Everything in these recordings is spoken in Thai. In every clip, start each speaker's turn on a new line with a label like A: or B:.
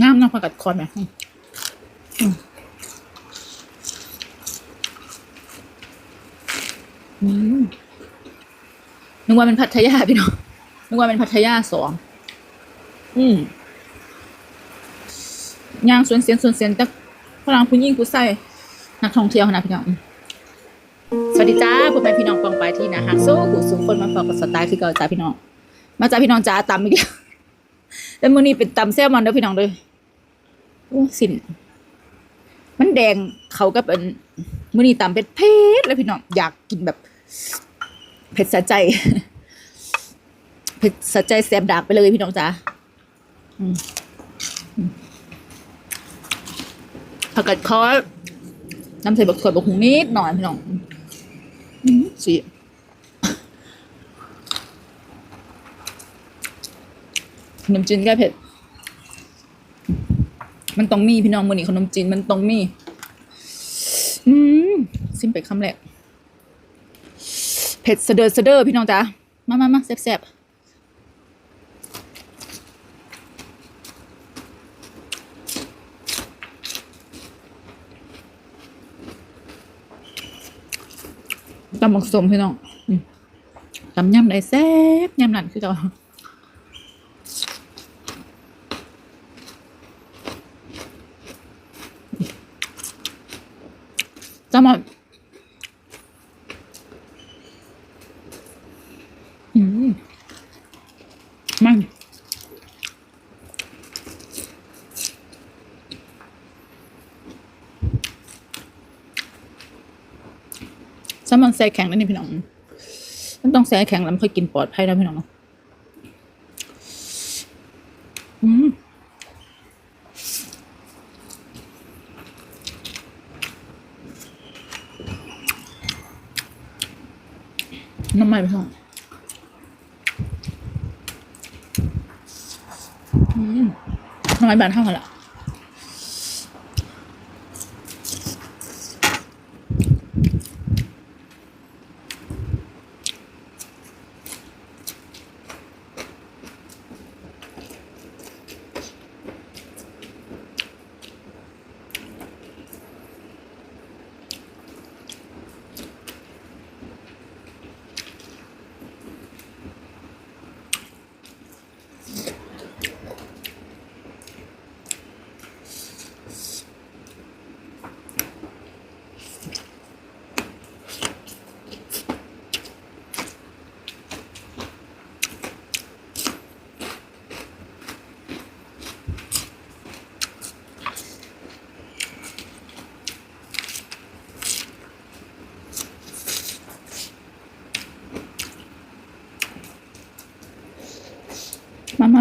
A: งามเนาะผักกัดคอนไหมอืมอืมอืมนึกว่าเป็นพัทยาพี่น้องนึกว่าเป็นพัทยาสองอืมย่างสวนเสียนสวนเสียนแต่พลังผู้หญิงผู้ใส่นักท่องเที่ยวนะพี่น้องสวัสดีจ้าผมเป็นพี่น้องปองไปที่นะฮักโซ่หูสูงคนมาฝากกับสไตล์คือเก่าจ้าพี่น้อง มาจ้าพี่น้องจ้าตำอีกแล้วแล้วมื้อนี้เป็นตำแซลมอนเด้อพี่น้องเด้อ โอ้สินมันแดงเขากับอันมื้อนี้ตำเผ็ดเผ็ดแล้วพี่น้องอยากกินแบบ เผ็ดสะใจ เผ็ดสะใจแสบดากไปเลยพี่น้องจ้าผักกัดคอน้ำใส่บักถั่วบักหุงนิดหน่อยพี่น้องสิขนมจีนแก้เผ็ด ต้องมีพี่น้องมือนี้ขนมจีนมันต้องมี อืมซิมไปคำแรกเผ็ดเสะเดอเสะเดอพี่น้องจ้ามามามาแซ่บๆตำบักสมพี่น้องตำยำไหนแซ่บยำนั่นคือเจ้าจะมาอืมมันถ้ามันแซ่แข็งแล้วนี่พี่น้อง ต้องแซ่แข็งแล้วค่อยกินปลอดภัยนะพี่น้องเนาะอืม น้ำมันไปก่อนอืมน้อยบานเท่ากันละ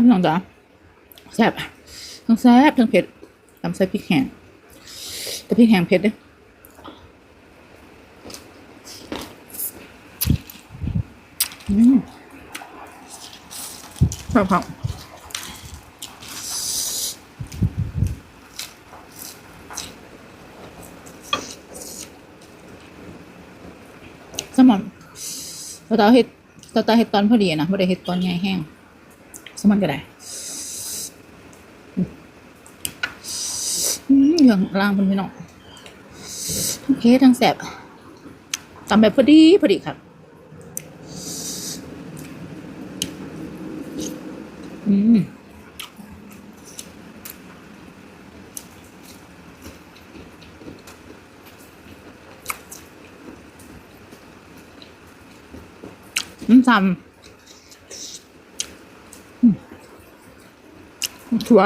A: พี่น้องจ๋าแซ่บทั้งแซ่บทั้งเผ็ดตำใส่พริกแห้งแต่พริกแห้งเผ็ดเด้ออืมครับครับสมอนเราตาเฮ็ดเราตาเฮ็ดตอนพอดีนะไม่ได้เฮ็ดตอนใหญ่แห้ง สมันก็ได้อืมเหลืองล่างเป็นพี่น้องทั้งเค้ทั้งแสบตำแบบพอดีพอดีครับอืมน้ำซ้ำ ถั่ว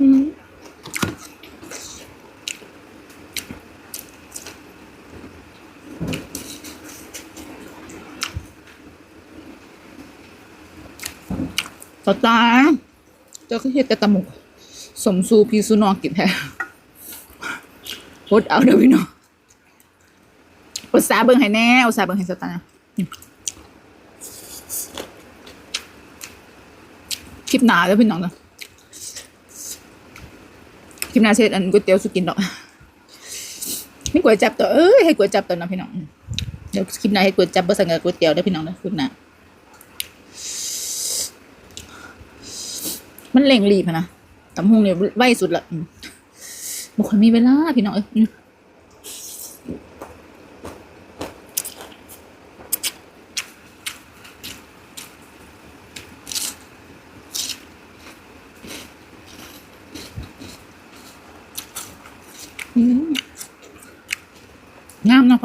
A: อืมต่อตาเจ้าคือเฮ็ดแต่ตะมุกสมสูพีสู่น้องกินแท้พดเอาเด้อพี่น้องอุตสาเบิ่งให้แน่อุตสาเบิ่งให้สตาร์ คลิปหนาแล้วพี่น้องนะคลิปหนาเสร็จอันก๋วยเตี๋ยวสุกินเนาะนี่ก๋วยจับตัวเอ้ยให้ก๋วยจับตัวนะพี่น้องเดี๋ยวคลิปหนาให้ก๋วยจับเบอร์สังเกตก๋วยเตี๋ยวได้พี่น้องนะคลิปหนามันแรงรีบนะตำหงเนี่ยไวสุดละบุคคลมีเวลาพี่น้องเอ้ย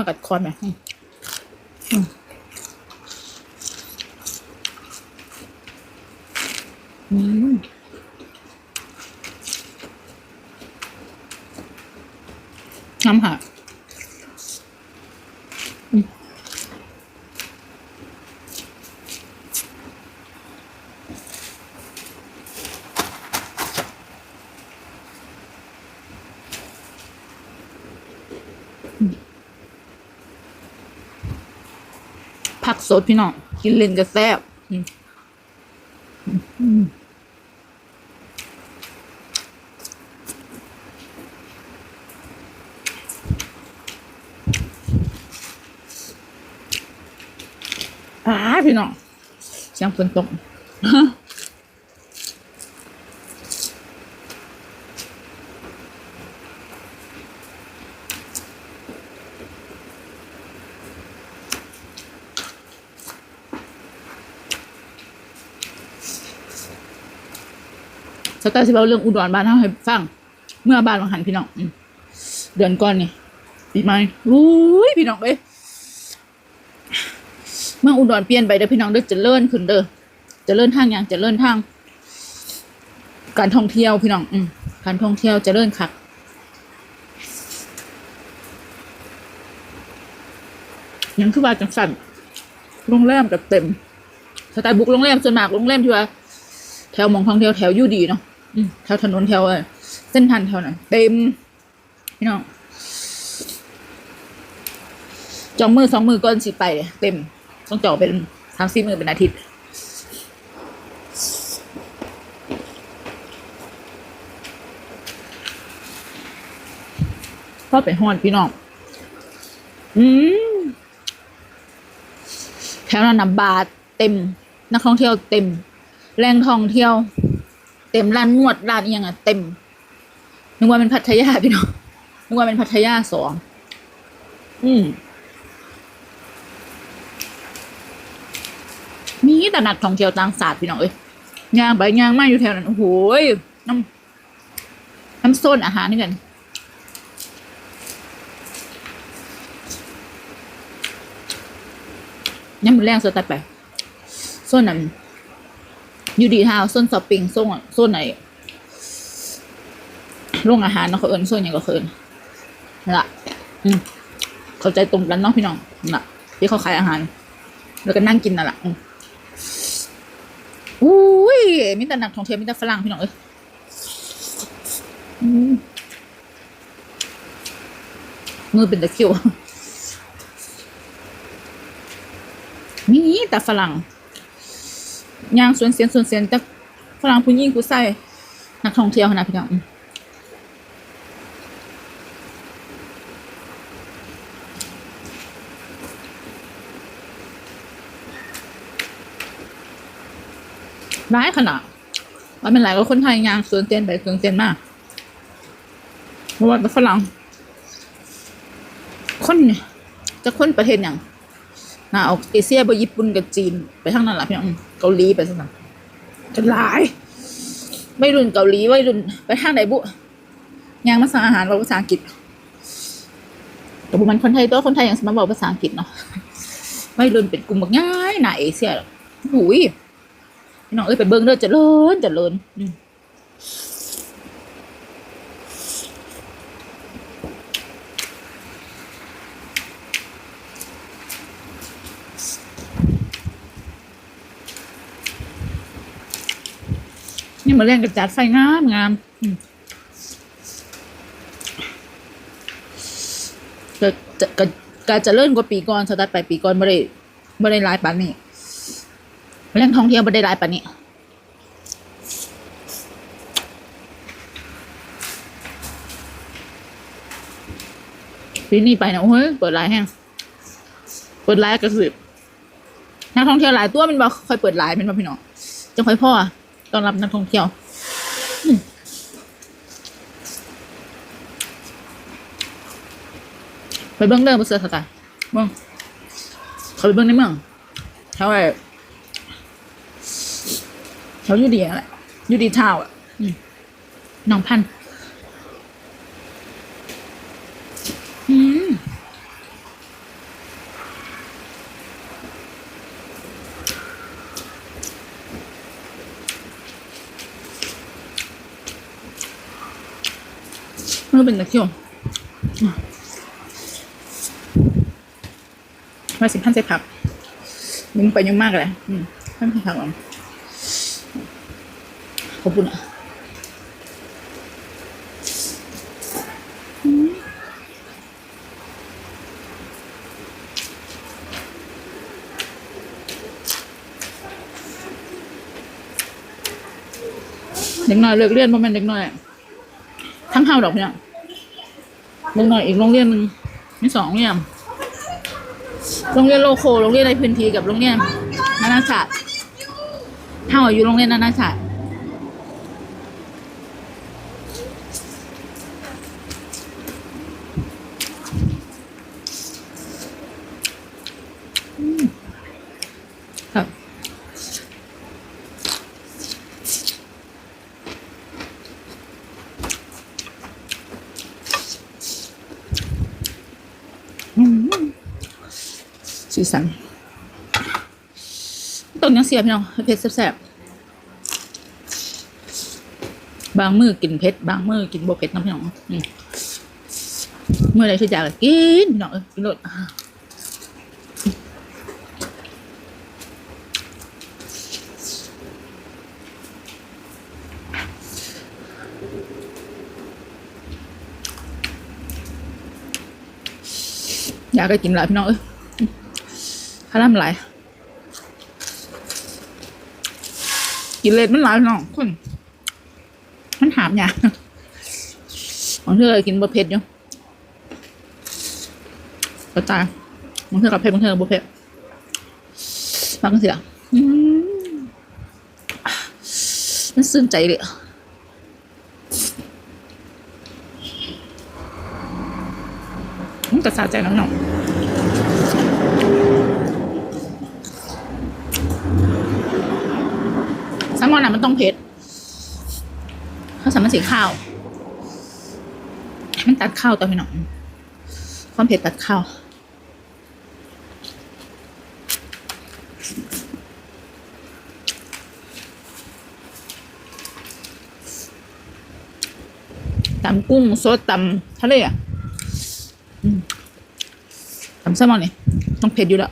A: มากัดคอนไหมอืมอืมอืมงามค่ะ สดพี่น้อง กินเล่นก็แซ่บอืมอืมอ่าพี่น้องเสียงฝนตก สตาร์สิเบาเรื่องอุดรบ้านเฮาให้ฟัง เมื่อบ้านวังหันพี่น้องเดือนก่อนนี่ปีใหม่อุ้ยพี่น้องเอ้ยเมืองอุดรเปลี่ยนไปเด้อพี่น้องเด้อจะเลื่อนขึ้นเด้อจะเลื่อนทางอย่างจะเลื่อนทาง การท่องเที่ยวพี่น้อง อืมการท่องเที่ยวจะเลื่อนคักยังคือว่าจังสั่นโรงแรมกับเต็มสไตล์บุกโรงแรมส่วนมากโรงแรมที่ว่า แถวมองท่องเที่ยวแถวยู่ดีเนาะ แถวถนนแถวเออเส้นทันแถวนั้นเต็มพี่น้องจองมือสองมือก่อนสิไปเลยเต็ม ต้องจองเป็นสามสี่มือเป็นอาทิตย์ก็ไปฮอนพี่น้อง อืมแถวนั้นนะบาทเต็ม นักท่องเที่ยวเต็มแหล่งท่องเที่ยว เต็มร้านนวดร้านอหยังอะเต็มนึกว่าเป็นพัทยาพี่น้องนึกว่าเป็นพัทยาสองอืมมีแต่นักท่องเที่ยวต่างศาสตร์พี่น้องเอ้ยย่างไปย่างมาอยู่แถวนั้นโอ้โหยน้ำน้ำโซนอาหารนี่กันยังมือแรงสดตัดไปโซนนั้น ยู่ดีทาวโซนช้อปปิ้งโซนโซนไหนโรงอาหารเนาะเขาเอินโซนอย่างก็เขาเอินนั่นละอืมเข้าใจตรงกันเนาะพี่น้องน่ะที่เขาขายอาหาร แล้วก็นั่งกินนั่นแหละอุ้ยมีแต่นักท่องเที่ยวมีแต่ฝรั่งพี่น้องเอ้ยมือเป็นตะคิวมีแต่ฝรั่ง ย่างสวนเสียนสวนเสียนจากฝรั่งผู้หญิงผู้ชายนักท่องเที่ยวนะพี่น้องร้ายขนาดว่าเป็นหลายก็คนไทยย่างสวนเตียนไปสวนเตียนมากเพราะว่าเป็นฝรั่งคนจะคนประเทศอย่าง น่าเอาเอเชียไปญี่ปุ่นกับจีน ไปทางนั้นแหละพี่น้องอืมเกาหลีไปสักหน่อยจะหลายไม่รุ่นเกาหลีไม่รุ่นไปทางไหนบุยังมาสั่งอาหารเราภาษาอังกฤษแต่บุมันคนไทยตัวคนไทยยังสามารถบอกภาษาอังกฤษเนาะไม่รุ่นเป็นกลุ่มแบบง่ายหนาเอเชียหรอกหูยพี่น้องเอ้ยไปเบิ้งเด้อเจะเลินเจะเลินอืม นี่มาเล่นกับจัดไฟงามงามก็ก็การจะเลิ่นกว่าปีก่อนสตาร์ทไปปีก่อนไม่ได้ไม่ได้หลายปานนี้แหล่งท่องเที่ยวไม่ได้หลายปานนี้ปีนี้ไปนะโอ้ยเปิดหลายแห้งเปิดหลายกระสืบนักท่องเที่ยวหลายตัวมันบอกค่อยเปิดหลายเป็นบ่พี่น้องจังค่อยพ่อ ต้อนรับนักท่องเที่ยวไปเบิ้งเด้อบ่เสือสไตล์เบิ้งเขาไปเบิ้งในเมืองเขาไอ้เขาอยู่ดีอะไรอยู่ดีเท่าอะอืมน้องพันธุ์ มันเป็นตะเคียวมาสิพันใส่ผักยุ่งไปยุ่งมากเลยอืมพันใส่ผักหรอขอบคุณอะเด็กน้อยเลิกเรียนบ่แม่นเด็กน้อย ทั้งเฮาดอกเนี่ย เด็กน้อยอีกโรงเรียนหนึ่งมีสองโรงเรียนโรงเรียนโลโคโรงเรียนในพื้นที่กับโรงเรียนนานาชาติเท่าอยู่โรงเรียนนานาชาติ สีสันต้นยังเสียพี่น้องเผ็ดแซ่บๆบางมือกินเผ็ดบางมือกินบ่เผ็ดนะพี่น้องเมื่อไรที่อยากก็กินพี่น้องกินรสอยากก็กินหลายพี่น้องเออ ข้าร่ำไหลกินเลดมันหลายน้องคนมันหามยากบางเทือกินบะเผ็ดอยู่กระจายบางเทือกับเผ็ดบางเทือกับบะเผ็ดฟังเสียงมันซึ้งใจเลยมันกระสาใจน้องๆ ซั มันต้องเผ็ดข้าวสารมันสีข้าวมันตัดข้าวตัวพี่น้องความเผ็ดตัดข้าวตำกุ้งสดตำทะเลอะตำแซลมอนนี่ต้องเผ็ดอยู่แล้ว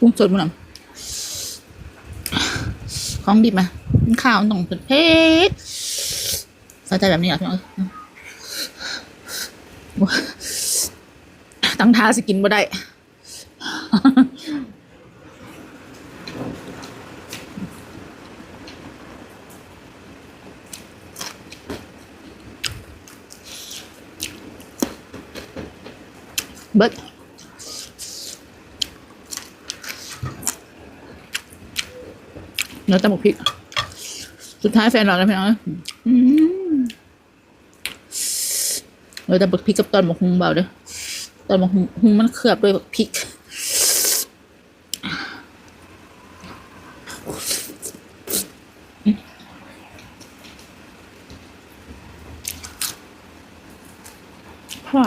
A: กุ้งสดมันอะ ของดิบมาข้าวมันต้องเผ็ดสนใจแบบนี้เหรอพี่น้องตั้งท่าสิกินบ่ได้ เนื้อตำหมกพริก สุดท้ายแฟนเราแล้วพี่น้องอืมเนื้อตำหมกพริกกับตอนหมกฮุงเบาเด้อตอนหมกฮุงมันเคลือบด้วยพริกพ่อ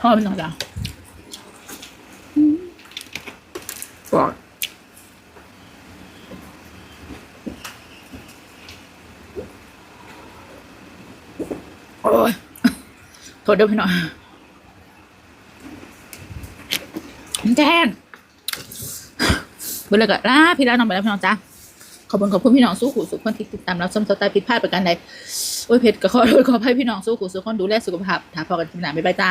A: พ่อเป็นน้องจ้า บอกโอ้ยโทษดี๋ยพี่หน่อยแทนเบลเลยก็ลาพี่ล้วน้องไปแล้วพี่น้องจ้าขอบคุณขอบคุณพี่น้องสู้ขู่สุขคนที่ติดตามรับชมสไตล์ผิดพลาดประการใดโอ้ยเพชรก็ขอโทษขออภัยพี่น้องสู้ขู่สุขคนดูแลสุขภาพถามพอกันทีหน้าบ๊ายบายจ้า